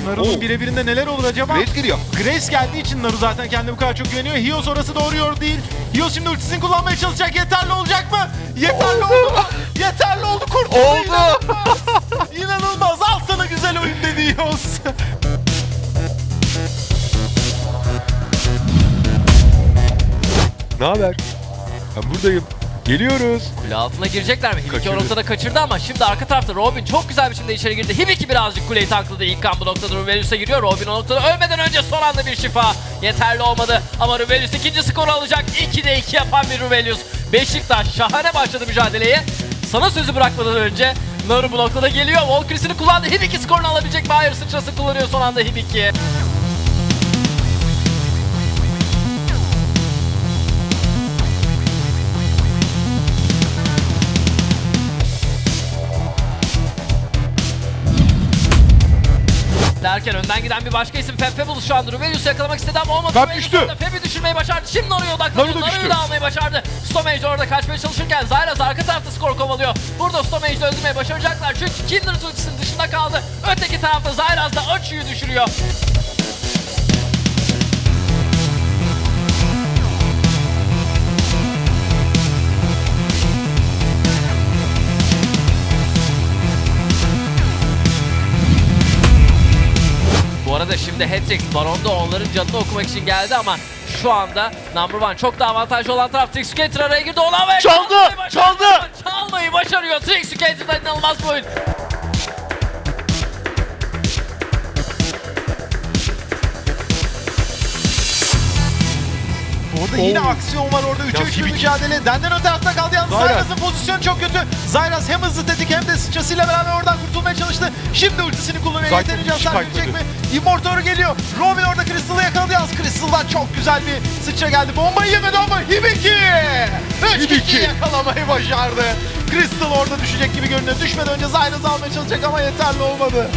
Naru'nun Oo. birebirinde neler olur acaba? Grace giriyor. Grace geldiği için Naru zaten kendine bu kadar çok güveniyor. Hios orası doğruyor değil. Hios şimdi ultisini kullanmaya çalışacak. Yeterli olacak mı? Yeterli oldu mu? Yeterli oldu. Kurtuldu. Oldu. İnanılmaz. İnanılmaz. Al sana güzel oyun dedi Hios. Ne haber? Ben buradayım. Geliyoruz. Kule altına girecekler mi? Hibiki Kaçırdı. o noktada kaçırdı ama şimdi arka tarafta Robin çok güzel bir şekilde içeri girdi. Hibiki birazcık kuleyi tankladı. İlk kan bu noktada Ruvelius'a giriyor. Robin o noktada ölmeden önce son anda bir şifa. Yeterli olmadı ama Ruvelius ikinci skoru alacak. 2'de 2 yapan bir Ruvelius. Beşiktaş şahane başladı mücadeleye. Sana sözü bırakmadan önce Naru bu noktada geliyor. Volkris'ini kullandı. Hibiki skorunu alabilecek mi? Hayır sıçrası kullanıyor son anda Hibiki. Derken önden giden bir başka isim Feb Fabulous şu anda Ruvelius'u yakalamak istedi ama olmadı. Ruvelius düştü. Feb'i düşürmeyi başardı. Şimdi Naru'ya. Naru da Naru'yu düştü. da almayı başardı. Stomage orada kaçmaya çalışırken Zyras arka tarafta skor kovalıyor. Burada Stomage'i öldürmeyi başaracaklar. Çünkü Kindred ultisinin dışında kaldı. Öteki tarafta Zyras da Açı'yı düşürüyor. Arada şimdi Hatrix Baron'da onların canını okumak için geldi ama şu anda number one çok daha avantajlı olan taraf Trixcator araya girdi. Olan ve Çaldı, başardı. çaldı. Çalmayı başarıyor. Trixcator'dan inanılmaz bir oyun. Orada yine aksiyon var orada 3'e Ya 3 bir Hibiki- mücadele. Denden o tarafta kaldı yalnız Zyras. Zyras'ın pozisyonu çok kötü. Zyras hem hızlı tetik hem de sıçrasıyla beraber oradan kurtulmaya çalıştı. Şimdi ultisini kullanıyor. Yeterince hasar verecek mi? Immortor geliyor. Robin orada Crystal'ı yakaladı yalnız. Crystal'dan çok güzel bir sıçra geldi. Bombayı yemedi ama Hibiki! 3 Hibiki. kişiyi yakalamayı başardı. Crystal orada düşecek gibi görünüyor. Düşmeden önce Zyras'ı almaya çalışacak ama yeterli olmadı.